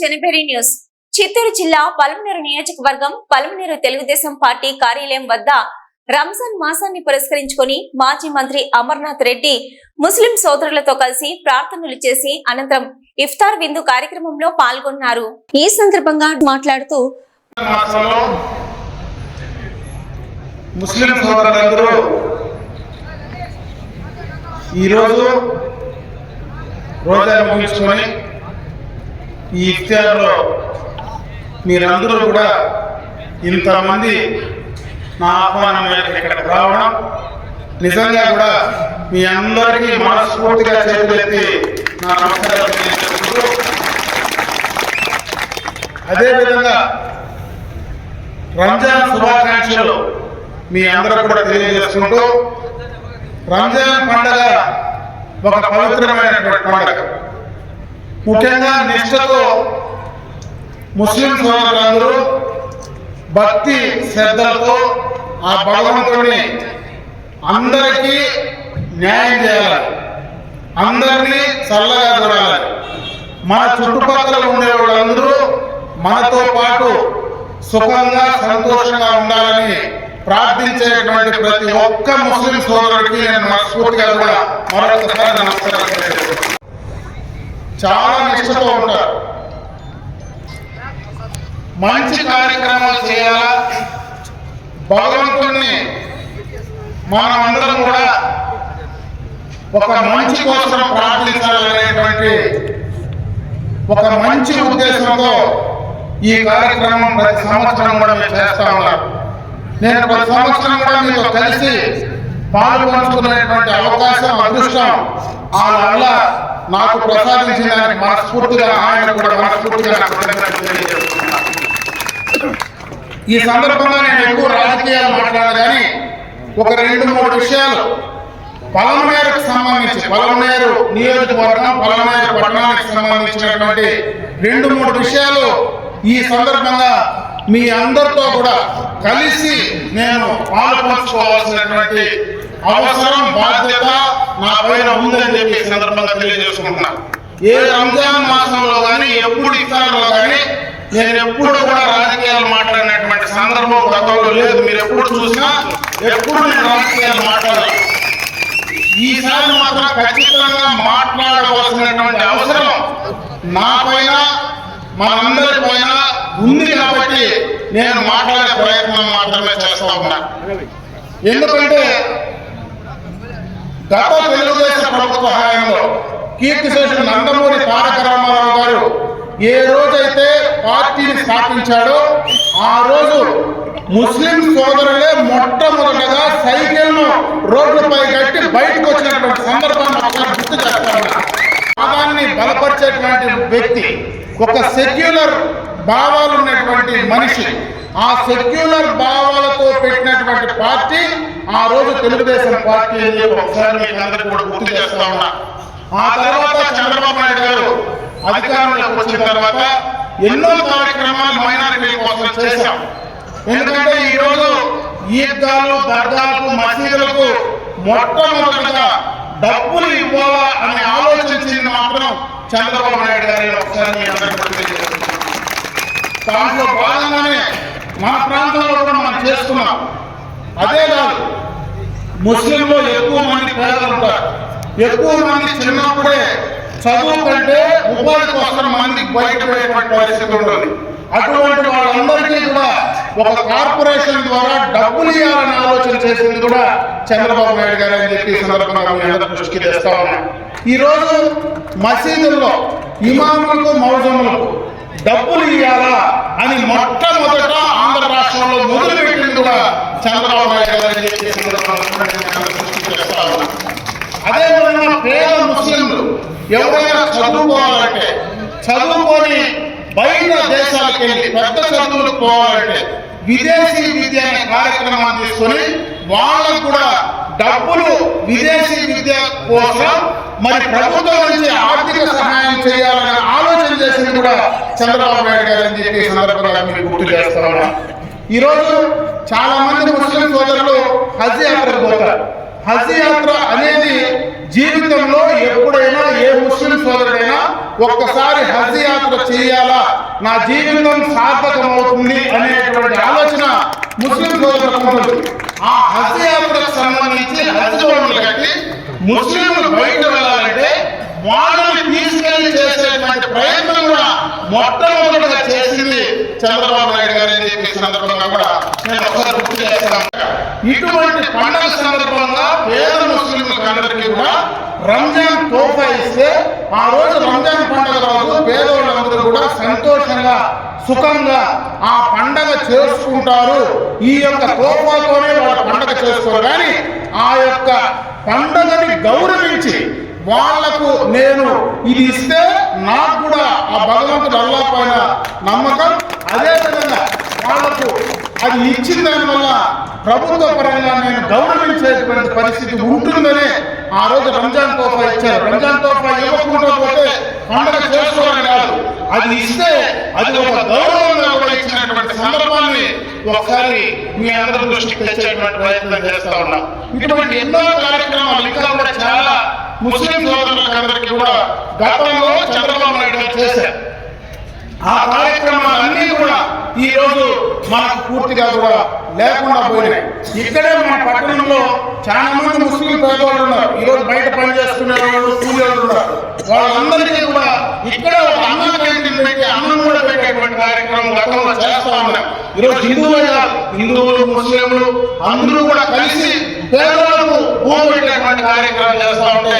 చెనిపేరి news. Chittoor జిల్లా పలమనేరు నియోజకవర్గం Palamaner Telugu Desam party కార్యాలయం వద్ద రంజాన్ మాసాన్ని పురస్కరించుకొని మాజీ మంత్రి అమర్నాథ్ రెడ్డి ముస్లిం సోదరులతో కలిసి ప్రార్థనలు చేసి అనంతరం ఇఫ్తార్ విందు కార్యక్రమంలో పాల్గొన్నారు. ఈ సందర్భంగా మాట్లాడుతూ ముస్లిం సోదరులందరూ ఈరోజు రోజా ముగించుకొని ఈ ఇఫ్తార్లో మీరందరూ కూడా ఇంతమంది నా ఆహ్వానం మేరకు ఇక్కడికి రావడం నిజంగా కూడా మీ అందరికీ మనస్ఫూర్తిగా చేతులెత్తి నా నమస్కారాలు అదేవిధంగా రంజాన్ శుభాకాంక్షలు మీ అందరూ కూడా తెలియజేసుకుంటూ రంజాన్ పండగ ఒక పవిత్రమైనటువంటి పండగ. ముఖ్యంగా నిష్ఠతో ముస్లిం సోదరులందరూ భక్తి శ్రద్ధలతో ఆ భగవంతుడిని అందరికీ న్యాయం చేయాలి అందరినీ చల్లగా చూడాలి మన చుట్టుపక్కల ఉండే వాళ్ళందరూ మనతో పాటు సుఖంగా సంతోషంగా ఉండాలని ప్రార్థించేటువంటి ప్రతి ఒక్క ముస్లిం సోదరుడికి నేను మనస్ఫూర్తిగా కూడా మరొకసారి నమస్కారం తెలియజేస్తున్నాను. చాలా నిష్ఠతో ఉంటారు. మంచి కార్యక్రమాలు చేయాలా? భగవంతుణ్ణి మనం అందరం కూడా ఒక మంచి కోసం ప్రార్థించాలనేటువంటి ఒక మంచి ఉద్దేశంతో ఈ కార్యక్రమం ప్రతి సంవత్సరం కూడా మేము చేస్తా ఉన్నారు నేను ప్రతి సంవత్సరం కూడా మీతో కలిసి పాల్గొంచుకునేటువంటి అవకాశం అదృష్టం ఆ వల్ల నాకు ప్రసాదించిన దానికి మనస్ఫూర్తిగా ఆయన కూడా మనస్ఫూర్తిగా. ఈ సందర్భంగా నేను ఎక్కువ రాజకీయాలు మాట్లాడాను కానీ ఒక రెండు మూడు విషయాలు పలమనేరుకు సంబంధించి పలమనేరు నియోజకవర్గం పలమనేరు పట్టణానికి సంబంధించినటువంటి రెండు మూడు విషయాలు ఈ సందర్భంగా మీ అందరితో కూడా కలిసి నేను పాలు పంచుకోవాల్సినటువంటి అవసరం బాధ్యత ఉందని చెప్పి సందర్భంగా తెలియజేసుకుంటున్నాను ఏ రంజాన్ మాసంలో కానీ ఎప్పుడు ఇఫ్తార్లో కానీ నేను ఎప్పుడు కూడా రాజకీయాలు మాట్లాడినటువంటి సందర్భం గతంలో లేదు. మీరు ఎప్పుడు చూసినా ఎప్పుడు నేను రాజకీయాలు మాట్లాడాలి ఈసారి మాత్రం ఖచ్చితంగా మాట్లాడవలసినటువంటి అవసరం నా పైన మనందరి పైన ఉంది కాబట్టి నేను మాట్లాడే ప్రయత్నం మాత్రమే చేస్తా ఉన్నా. ఎందుకంటే గత తెలుగుదేశం ప్రభుత్వ హయాంలో కీర్తిశేషుడు నందమూరి తారక రామారావు గారు ఏ రోజైతే పార్టీని స్థాపించాడో ఆ రోజు ముస్లిం సోదరులే మొట్టమొదటగా సైకిల్ను రోడ్లపై కట్టి బయటకు వచ్చినటువంటి సందర్భాన్ని ఒకసారి గుర్తు చేస్తా. ఉన్నా మతాన్ని బలపరిచేటువంటి వ్యక్తి ఒక సెక్యులర్ భావాలు ఉన్నటువంటి మనిషి ఆ సెక్యులర్ భావాలతో పెట్టినటువంటి పార్టీ ఆ రోజు తెలుగుదేశం పార్టీ ఒకసారి కూడా గుర్తు చేస్తా ఉన్నా. ఆ తర్వాత చంద్రబాబు నాయుడు గారు అధికారంలోకి వచ్చిన తర్వాత ఎన్నో కార్యక్రమాలు మైనారిటీల కోసం చేశాం. ఎందుకంటే ఈ రోజు ఈద్గాలు దర్గాలకు మసీదులకు మొట్టమొదటిగా డబ్బులు ఇవ్వాలా అని ఆలోచించింది మాత్రం చంద్రబాబు నాయుడు గారి ఒకసారి అందరికీ. దాంట్లో భాగంగానే మన ప్రాంతంలో కూడా మనం చేసుకున్నాం. అదే కాదు ముస్లింలు ఎక్కువ మంది పేదలు ఉంటారు. ఎక్కువ మంది చిన్నప్పుడే చదువు కంటే ఉపాధి కోసం మందికి బయట పరిస్థితి ఉంటుంది. అటువంటి వాళ్ళందరికీ కూడా ఒక కార్పొరేషన్ ద్వారా డబ్బులు ఇవ్వాలని ఆలోచన చేసింది కూడా చంద్రబాబు నాయుడు గారు అని చెప్పి సందర్భంగా దృష్టికి తెస్తా ఉన్నాం. ఈరోజు మసీదుల్లో ఇమాములకు మౌజములకు డబ్బులు ఇవ్వాలా అని మొట్టమొదట ఆంధ్ర రాష్ట్రంలో మొదలుపెట్టింది కూడా చంద్రబాబు నాయుడు గారు అని అదేవిధంగా పేద ముస్లింలు ఎవరైనా చదువుకోవాలంటే చదువుకొని బయట దేశాలకు వెళ్ళి పెద్ద చదువులు పోవాలంటే విదేశీ విద్య అనే కార్యక్రమాన్ని తీసుకొని వాళ్ళకు కూడా డబ్బులు విదేశీ విద్య కోసం మరి ప్రభుత్వం నుంచి ఆర్థిక సహాయం చేయాలనే ఆలోచన చేసింది కూడా చంద్రబాబు నాయుడు గారు అని చెప్పి ఈ సందర్భంగా మీకు గుర్తు చేస్తా ఉన్నా. ఈరోజు చాలా మంది ముస్లిం సోదరులు హజ్ యాత్రకు పోతారు. హజ్ యాత్ర అనేది జీవితంలో ఎప్పుడైనా ఏ ముస్లిం సోదరుడైనా ఒక్కసారి హజ్ యాత్ర చేయాలా? నా జీవితం సార్థకం అవుతుంది అనేటువంటి ఆలోచన ముస్లిం సోదరులకు ఆ హజ్ యాత్రకు సంబంధించి హజ్ బోర్డులు కట్టి ముస్లింలు బయట వెళ్ళాలంటే వాళ్ళని తీసుకెళ్ళి చేసేటువంటి ప్రయత్నం కూడా మొట్టమొదటిగా చేసింది చంద్రబాబు నాయుడు గారు అని చెప్పి సందర్భంగా కూడా నేను ఒకసారి గుర్తు చేస్తాను. ఇటువంటి పండుగ సందర్భంగా పేద ముస్లింలకు అందరికీ కూడా రంజాన్ తోఫా ఇస్తే ఆ రోజు రంజాన్ పండుగ రోజు పేదవాళ్ళందరూ కూడా సంతోషంగా సుఖంగా ఆ పండగ చేసుకుంటారు. ఈ యొక్క తోఫాతోనే వాళ్ళ పండగ చేసుకోరు. కానీ ఆ యొక్క పండగని గౌరవించి వాళ్ళకు నేను ఇది ఇస్తే నాకు కూడా ఆ భగవంతుడు అల్లా పైన నమ్మకం. అదే విధంగా వాళ్ళకు అది ఇచ్చిన దానివల్ల ప్రభుత్వ పరంగా నేను గౌరవించేటువంటి పరిస్థితి ఉంటుందని ఆ రోజు రంజాన్ తోఫా ఇచ్చారు. రంజాన్ తోఫా ఇవ్వకుండా పోతే పండుగ చేసుకోవడం కాదు. అది ఇస్తే అది ఒక గౌరవంగా కూడా ఇచ్చినటువంటి సందర్భాన్ని ఒకసారి మీ అందరి దృష్టికి తెచ్చేటువంటి ప్రయత్నం చేస్తా ఉన్నాం. ఇటువంటి ఎన్నో కార్యక్రమాలు ఇంకా కూడా చాలా ముస్లిం సోదరులందరికీ కూడా గతంలో చంద్రబాబు నాయుడు చేశారు. ఆ కార్యక్రమాలన్నీ కూడా ఈ రోజు మనకు పూర్తిగా కూడా లేకుండా పోయినాయి. ఇక్కడే మన పట్టణంలో చాలా మంది ముస్లిం పేదవాళ్ళు ఉన్నారు. ఈ రోజు బయట పని చేసుకునే వాళ్ళు కూలీ వాళ్ళు ఉన్నారు. వాళ్ళందరికీ కూడా ఇక్కడే ఒక అన్నం క్యాంటీన్ పెట్టి అన్నం కూడా పెట్టేటువంటి కార్యక్రమం గతంలో చేస్తా ఉన్నారు ఈరోజు హిందువులు హిందువులు ముస్లింలు అందరూ కూడా కలిసి పేదలకు భూమి పెట్టేటువంటి కార్యక్రమం చేస్తా ఉంటే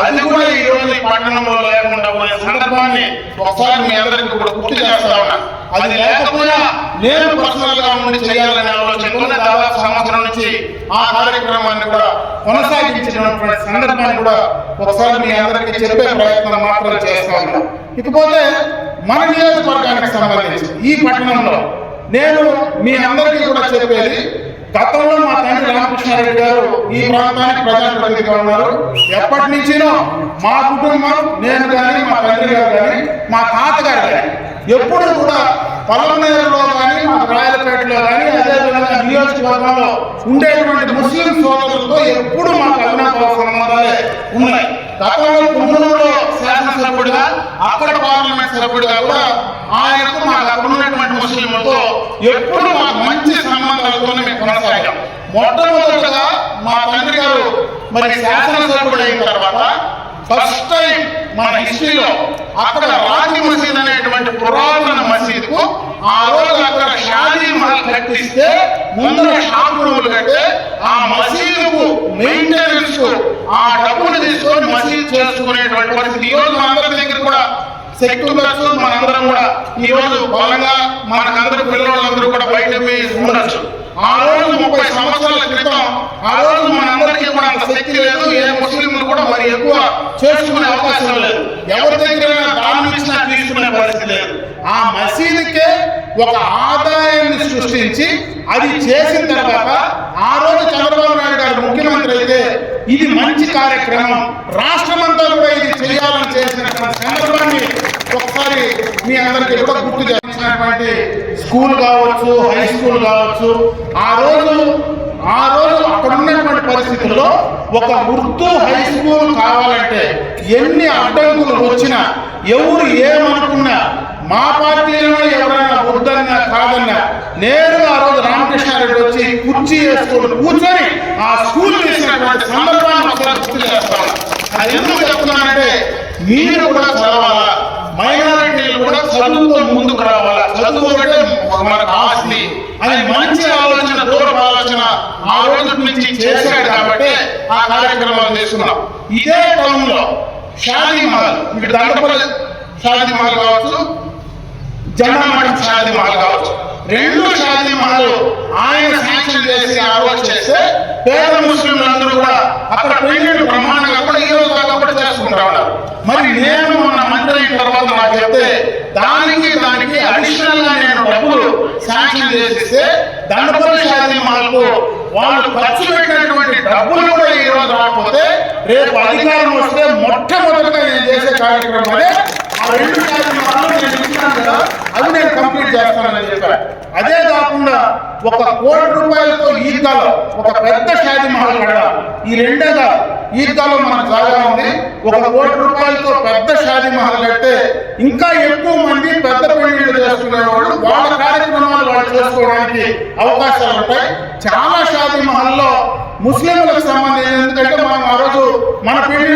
అది కూడా ఈ రోజు ఈ పట్టణంలో లేకుండా పోయే సందర్భాన్ని ఒకసారి మీ అందరికి కూడా గుర్తు చేస్తా ఉన్నా. అది లేకపోయినా నేను పర్సనల్గా ఉండి చేయాలనే ఆలోచనతో దాదాపు సంవత్సరం నుంచి ఆ కార్యక్రమాన్ని కూడా కొనసాగించినటువంటి సందర్భాన్ని కూడా ఒకసారి మీ అందరికీ చెప్పే ప్రయత్నం మాత్రం చేస్తా ఉన్నాం. ఇకపోతే మన నియోజకవర్గానికి సంబంధించి ఈ పట్టణంలో నేను మీ అందరికీ కూడా చెప్పేది గతంలో మా తండ్రి రామకృష్ణారెడ్డి గారు ఈ ప్రాంతానికి ప్రజాప్రతినిధిగా ఉన్నారు. ఎప్పటి నుంచినో మా కుటుంబం నేను కానీ మా తండ్రి గారు కానీ మా తాతగారు కానీ ఎప్పుడు కూడా పలమనేరులో కానీ మా రాయలపేటలో కానీ అదేవిధంగా నియోజకవర్గంలో ఉండేటువంటి ముస్లిం సోదరులతో ఎప్పుడు మాకు అవినాభావ సంబంధాలే ఉన్నాయి. గతంలో కుమ్మూరులో శాసనసభ్యుడిగా అక్కడ పార్లమెంట్ సభ్యుడిగా కూడా ఆయనకు మాకు అక్కడ ఉన్నటువంటి ముస్లింలతో ఎప్పుడు మాకు మంచి కొనసాగాం మొట్టమొదటిగా మా తండ్రి గారు మరి శాసనసభ్యుడు అయిన తర్వాత ఫస్ట్ టైం మన హిస్టరీలో అక్కడ రాజీ మసీద్ అనేటువంటి పురాతన మసీదుకు ఆ రోజు అక్కడ షాదీ మహల్ కట్టిస్తే ముందర షాప్ రూములు కట్టే ఆ మసీదుకు మెయింటెనెన్స్కు ఆ డబ్బులు తీసుకొని మసీద్ చేసుకునేటువంటి పరిస్థితి. ఈ రోజు మనందరి దగ్గర కూడా ఉండొచ్చు మనందరం కూడా. ఈ రోజు బలంగా మనకందరి పిల్లలందరూ కూడా బయట ఉండొచ్చు. ఆ రోజు ముప్పై ఆ రోజు మనందరికీ కూడా అంత శక్తి లేదు. ఏ ముస్లింలు కూడా మరి ఎక్కువ చేసుకునే అవకాశం లేదు. ఎవరి దగ్గర దానం ఇచ్చినా తీసుకునే పరిస్థితి లేదు. ఆ మసీదుకే ఒక ఆదాయాన్ని సృష్టించి అది చేసిన తర్వాత ఆ రోజు చంద్రబాబు నాయుడు గారు ముఖ్యమంత్రి అయితే ఇది మంచి కార్యక్రమం. రాష్ట్రమంతా కూడా ఇది చేయాలని చేసినటువంటి సందర్భాన్ని ఒకసారి మీ అందరికీ కూడా గుర్తు చేసినటువంటి స్కూల్ కావచ్చు హై స్కూల్ కావచ్చు. ఆ రోజు ఆ రోజు ఉన్నటువంటి పరిస్థితుల్లో ఒక ఉర్దూ హై స్కూల్ కావాలంటే ఎన్ని అడ్డంకులు వచ్చినా ఎవరు ఏమనుకున్నా మా పార్టీలో ఎవరైనా వద్దన్నా కాదన్నా నేరుగా ఆ రోజు రామకృష్ణారెడ్డి వచ్చి కుర్చీ వేసుకొని కూర్చొని ఆ స్కూల్ చేసినటువంటి సందర్భాన్ని చేస్తాను. ఎందుకు చెప్తున్నానంటే మీరు కూడా చదవాలా? మైనారిటీలు కూడా చదువుతో ముందుకు రావాలా? చదువు అంటే మనకు ఆస్తి. అది మంచి ఆలోచన దూరపు ఆలోచన ఆ రోజు నుంచి చేశాడు కాబట్టి ఆ కార్యక్రమాలు చేస్తున్నాం. ఇదే టౌన్లో షాదీ మహల్. ఇక్కడ దండపల్లి షాదీ మహల్ కావచ్చు. జెండా మఠం షాదీ మహల్ కావచ్చు. రెండు షాదీ ఆయన శాంక్షన్ చేసి ఆ రోజు చేస్తే పేద ముస్లింలందరూ కూడా అక్కడ పెళ్ళిళ్ళు బ్రహ్మాండంగా కూడా ఈ రోజు దాకా కూడా చేసుకుంటా ఉన్నారు. మరి నేను మన మంత్రి అయిన తర్వాత నాకు చెప్తే దానికి దానికి అడిషనల్గా నేను డబ్బులు శాంక్షన్ చేసిస్తే దండపల్లి షాదీ మహల్కు వాళ్ళు ఖర్చు పెట్టినటువంటి డబ్బులు కూడా ఈ రోజు రాకపోతే రేపు అధికారం వస్తే మొట్టమొదటిగా నేను చేసే కార్యక్రమం అదే. ఆ రెండు శాతం మహల్ నేను ఇచ్చాను కదా. అవి నేను కంప్లీట్ చేస్తానని చెప్పాను అదే కాకుండా ఒక కోటి రూపాయలతో ఈద్గాలో ఒక పెద్ద షాది మహల్ కట్టాలి ఈ రెండే కాదు ఈద్గాలో మనకు జాగా ఉంది. ఒక కోటి రూపాయలతో పెద్ద షాది మహల్ కడితే ఇంకా ఎక్కువ మంది పెద్ద పెళ్ళిళ్ళు చేసుకునేవాళ్ళు వాళ్ళ కార్యక్రమాలు వాళ్ళు చేసుకోవడానికి అవకాశాలు ఉంటాయి. చాలా షాది మహల్లో ముస్లింలకు సంబంధించి ఎందుకంటే మనం ఆ రోజు మన చేసుకుంటాం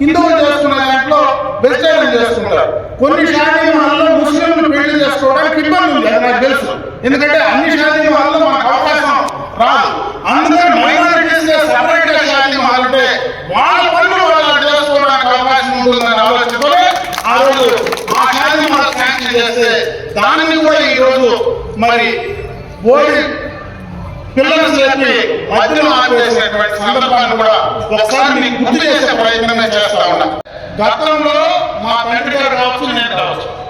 హిందువులు చేసుకున్న దాంట్లో వెజిటేరియన్ చేసుకుంటారు కొన్ని షాదీ మహల్లో ముస్లింలు పెళ్ళి చేసుకోవడానికి ఇబ్బంది ఉంది అది నాకు తెలుసు. ఎందుకంటే అన్ని షాదీ మహల్లో మనకు అవకాశం రాదు. అందుకని మైనారిటీస్ సపరేట్గా షాదీ మహల్ అంటే వాళ్ళ పనులు వాళ్ళు చేసుకోవడానికి అవకాశం ఉంటుందని ఆలోచించుకొని ఆ రోజు ఆ షాదీ మహల్ శాంక్షన్ చేస్తే దానిని కూడా ఈ రోజు మరి ఓడి పిల్లలు చెప్పి మధ్యలో ఆపేసినటువంటి సందర్భాన్ని కూడా ఒకసారి మీకు గుర్తు చేసే గతంలో మా తండ్రి గారు కావచ్చు నేను కావచ్చు.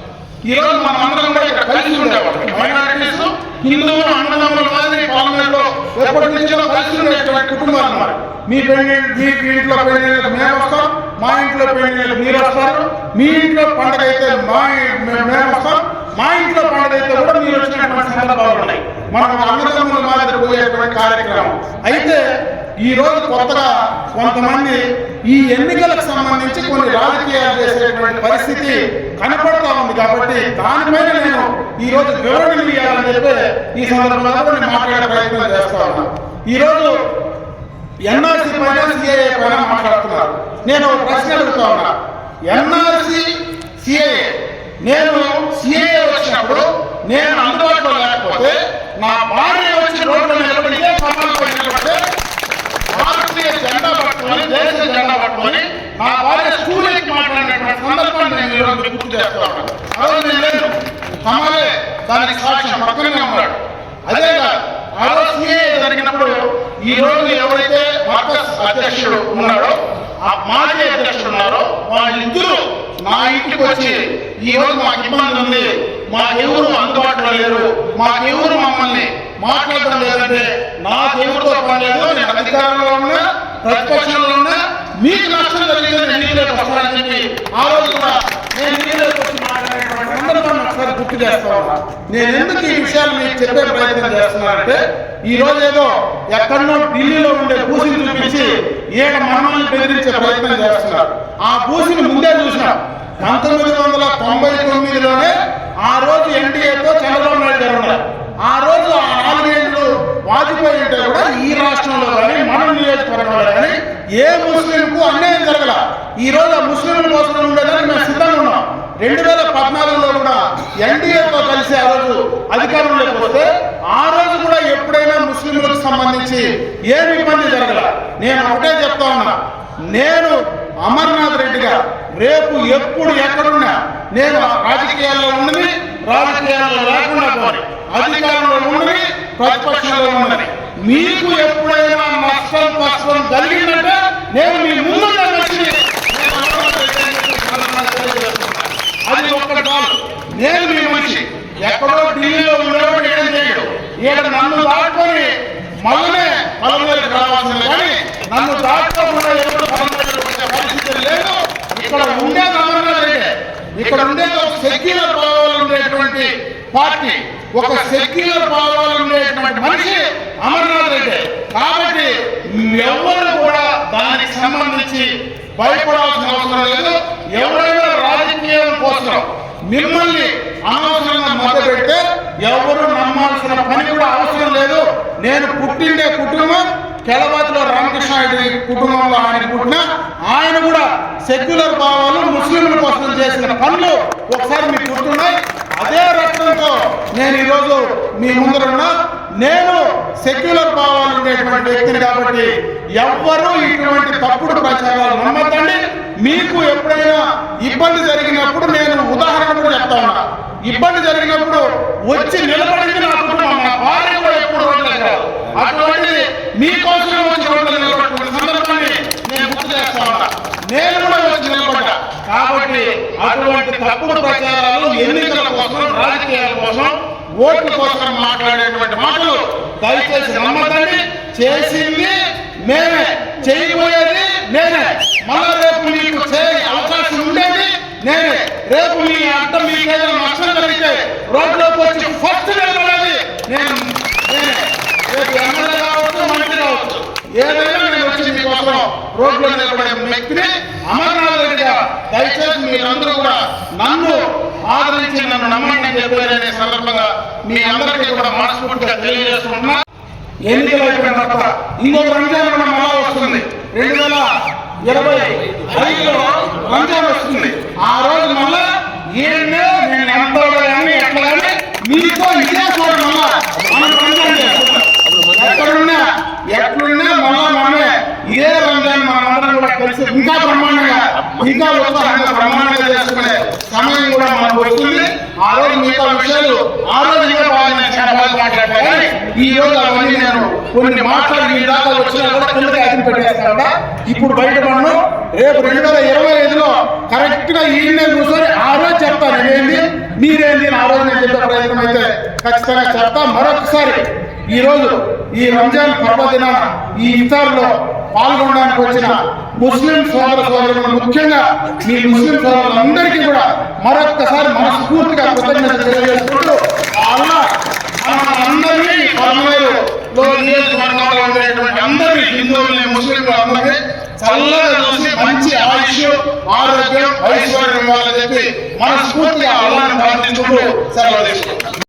ఈరోజు మన అందరం కూడా ఇక్కడ కలిసి ఉండేవాళ్ళం. మైనారిటీస్ హిందువులు అన్నదమ్ముల మాదిరి పాలనలో ఎప్పటి నుంచో కలిసి ఉండేటువంటి కుటుంబాలు అన్నమాట. మీ పెళ్ళి మీ ఇంట్లో పెళ్ళి మేము వస్తాం మా ఇంట్లో పెళ్ళి మీరు వస్తారు. మీ ఇంట్లో పండగ అయితే మా మే- మేము వస్తాం మా ఇంట్లో పండుగ అయితే కూడా మీరు వచ్చినటువంటి సందర్భాలు ఉన్నాయి. మనం అన్నదమ్ముల మాదిరి పోయేటువంటి కార్యక్రమం. అయితే ఈ రోజు కొత్తగా కొంతమంది ఈ ఎన్నికలకు సంబంధించి కొన్ని రాజకీయాలు చేసేటువంటి పరిస్థితి కనపడతా ఉంది కాబట్టి దానిపైన నేను ఈ రోజు వివరణ ఇవ్వాలని చెప్పి ఈ సందర్భంలో నేను మాట్లాడే ప్రయత్నం చేస్తా ఉన్నా. ఈ రోజు ఎన్ఆర్సీ పైన సిఏఏ పైన మాట్లాడుతున్నారు. నేను ఒక ప్రశ్న అడుగుతా ఉన్నా. ఎన్ఆర్సీ సిఏఏ నేను సిఏఏ వచ్చినప్పుడు నేను అందుబాటులో లేకపోతే నా భార్య వచ్చి రోడ్లో నిలబడితే సమాజంలో భారతీయ జెండా పట్టుకొని దేశ జెండా పట్టుకొని నా భార్య స్కూల్ ఎక్కి మాట్లాడినటువంటి సందర్భాన్ని నేను ఈరోజు మీకు గుర్తు చేస్తా ఉన్నాను. ఆ రోజు నేను లేను కమలే దానికి సాక్ష్యం పక్కనే ఉన్నాడు అదే ఆ రోజు సిఏ జరిగినప్పుడు ఈ రోజు ఎవరైతే మార్కస్ అధ్యక్షుడు ఉన్నాడో ఆ మాజీ అధ్యక్షుడు ఉన్నారో వాళ్ళిద్దరూ మా ఇంటికి వచ్చి ఈ రోజు మాకు ఇబ్బంది ఉంది. మాకెవరు అందుబాటులో లేరు. మాకెవరు మమ్మల్ని మాట్లాడడం లేదంటే నాకు ఎవరితో పనిలేదు నేను అధికారంలో ఉన్నా ప్రతిపక్షంలో ఉన్నా మీకు నష్టం జరిగితే నేను నీళ్ళకి వస్తానని చెప్పి ఆ రోజు కూడా నేను నీళ్ళకి వచ్చి మాట్లాడేటువంటి సందర్భాన్ని ఒకసారి గుర్తు చేస్తా ఉన్నా. నేను ఎందుకు ఈ విషయాలు మీకు చెప్పే ప్రయత్నం చేస్తున్నానంటే ఈ రోజు ఏదో ఎక్కడో ఢిల్లీలో ఉండే పూసిని చూపించి ఏడ మనల్ని బెదిరించే ప్రయత్నం చేస్తున్నారు. ఆ పూసిని ముందే చూసినాం పంతొమ్మిది వందల తొంభై తొమ్మిదిలోనే ఆ రోజు ఎన్డీఏతో చంద్రబాబు నాయుడు గారు ఉన్నారు. ఆ రోజు ఆ నాలుగేళ్ళు వాజ్పేయి ఉంటే కూడా ఈ రాష్ట్రంలో కానీ మన నియోజకవర్గంలో కానీ ఏ ముస్లింకు అన్యాయం జరగల. ఈ రోజు ముస్లింల కోసం ఉండేదానికి మేము సిద్ధంగా ఉన్నాం. రెండు వేల పద్నాలుగులో కూడా ఎన్డీఏతో కలిసి ఆ రోజు అధికారంలోకి వస్తే ఆ రోజు కూడా ఎప్పుడైనా ముస్లింలకు సంబంధించి ఏమి ఇబ్బంది జరగల. నేను ఒకటే చెప్తా ఉన్నా. నేను అమర్నాథ్ రెడ్డిగా రేపు ఎప్పుడు ఎక్కడున్నా నేను రాజకీయాల్లో ఉన్నది రాజకీయాల్లో లేకుండా పోని. అధికారంలో ఉండని ప్రతిపక్షంలో ఉండని మీకు ఎప్పుడైనా నష్టం కష్టం కలిగిందంటే నేను మీ ముందు అది ఒక్క కాదు. నేను మీ మనిషి. ఎక్కడో ఢిల్లీలో ఉండేవాడు ఏం చేయడు. ఇక్కడ నన్ను దాటుకొని మళ్ళీ పదవులకు రావాల్సింది కానీ నన్ను దాటకుండా ఎప్పుడు పదవులకు వచ్చే పరిస్థితి లేదు. ఇక్కడ ఉండే అమర్నాథ్ ఇక్కడ ఉండే ఒక సెక్యులర్ ఉండేటువంటి పార్టీ ఒక సెక్యులర్ భావాలు ఉండేటువంటి మనిషి అమర్నాథ్ రెడ్డి. కాబట్టి ఎవరు కూడా దానికి సంబంధించి భయపడాల్సిన అవసరం లేదు. ఎవరైనా రాజకీయం కోసం మిమ్మల్ని అనవసరంగా మధ్య పెడితే ఎవరు నమ్మాల్సిన పని కూడా అవసరం లేదు. నేను పుట్టిండే కుటుంబం కెలవాతిలో రామకృష్ణారెడ్డి కుటుంబంలో ఆయన పుట్టిన ఆయన కూడా సెక్యులర్ భావాలు ముస్లింల కోసం చేసిన పనులు ఒకసారి మీకు గుర్తున్నాయి. అదే రక్తంతో నేను ఈరోజు మీ ముందరున్నా నేను సెక్యులర్ భావాలు ఉండేటువంటి వ్యక్తిని కాబట్టి ఎవ్వరూ ఇటువంటి తప్పుడు ప్రచారాలు నమ్మద్దండి. మీకు ఎప్పుడైనా ఇబ్బంది జరిగినప్పుడు నేను ఉదాహరణ కూడా చెప్తా ఉన్నా. ఇబ్బంది జరిగినప్పుడు వచ్చి నిలబడి నా కుటుంబం నా భార్య కూడా ఎప్పుడు రోడ్లకు రాదు అటువంటిది మీకోసం వచ్చి రోడ్లు నిలబడుతున్న సందర్భాన్ని నేను గుర్తు చేస్తా ఉన్నా నేను కూడా వచ్చి నిలబడ్డా కాబట్టి అటువంటి తప్పుడు ప్రచారాలు ఎన్నికల కోసం రాజకీయాల కోసం ఓట్ల కోసం మాట్లాడేటువంటి మాటలు దయచేసి నమ్మదండి చేసింది మేమే చేయబోయేది నేనే. మళ్ళా రేపు మీకు చేయ అవకాశం ఉండేది నేనే. రేపు మీ అర్థం మీకు ఏదైనా నష్టం జరిగితే రోడ్లోకి వచ్చి ఫస్ట్ నిలబడేది నేను. నేనే. రేపు ఎమ్మెల్యే కావచ్చు మంత్రి కావచ్చు. ఏదైనా నేను వచ్చి మీకోసం రోడ్లో నిలబడే వ్యక్తిని రెడ్డిగా దయచేసి మీరందరూ కూడా నన్ను ఆదరించి నన్ను నమ్మండి అని చెప్పారనే సందర్భంగా మీ అందరికీ కూడా మనస్ఫూర్తిగా తెలియజేసుకుంటున్నా. ఎన్నికలు అయిపోయిన తర్వాత ఇంకొక రంజాన్ కూడా మళ్ళా వస్తుంది. రెండు వేల ఇరవై ఐదులో రంజాన్ వస్తుంది. ఆ రోజు మళ్ళా ఏడే నేను ఎంత ఎట్లా మీతో ఇదే చూడ మళ్ళా మనం రంజాన్ చేసుకుంటాం ఎక్కడున్నా ఎట్లున్నా మళ్ళా మనమే ఇదే రంజాన్ మనందరం కూడా కలిసి ఇంకా బ్రహ్మాండంగా ఇంకా ఉత్సాహంగా బ్రహ్మాండంగా చేసుకునే సమయం కూడా మనకు వస్తుంది. ఆ రోజు మిగతా విషయాలు ఆ రోజు ఇంకా బాగా చాలా బాగా మాట్లాడతాను ఈ రోజు అవన్నీ నేను కొన్ని మాట్లాడి మీ దాకా వచ్చినా కూడా కిందకి అదిని పెట్టేస్తాను. ఇప్పుడు బయట పడను రేపు రెండు వేల ఇరవై ఐదులో కరెక్ట్గా ఈ నేను కూర్చొని ఆ రోజు చెప్తాను. ఇదేంటి? మీరేంటి? ఆ రోజు నేను చెప్పే ప్రయత్నం అయితే ఖచ్చితంగా చెప్తా. మరొకసారి ఈరోజు ఈ రంజాన్ పర్వదినాన ఈ ఇఫ్తార్లో పాల్గొనడానికి వచ్చిన ముస్లిం సోదర సోదరులు ముఖ్యంగా మీ ముస్లిం సోదరులందరికీ కూడా మరొక్కసారి మనస్ఫూర్తిగా కృతజ్ఞత తెలియజేసుకుంటూ అల్లా అందరినీ పరమేరులో నియోజకవర్గంలో ఉండేటువంటి అందరినీ హిందువుల్ని ముస్లింలు అందరినీ చల్లగా చూసి మంచి ఆయుష్ ఆరోగ్యం ఐశ్వర్యం ఇవ్వాలని చెప్పి మనస్ఫూర్తిగా అల్లాని ప్రార్థించుకుంటూ సెలవు తీసుకుంటాం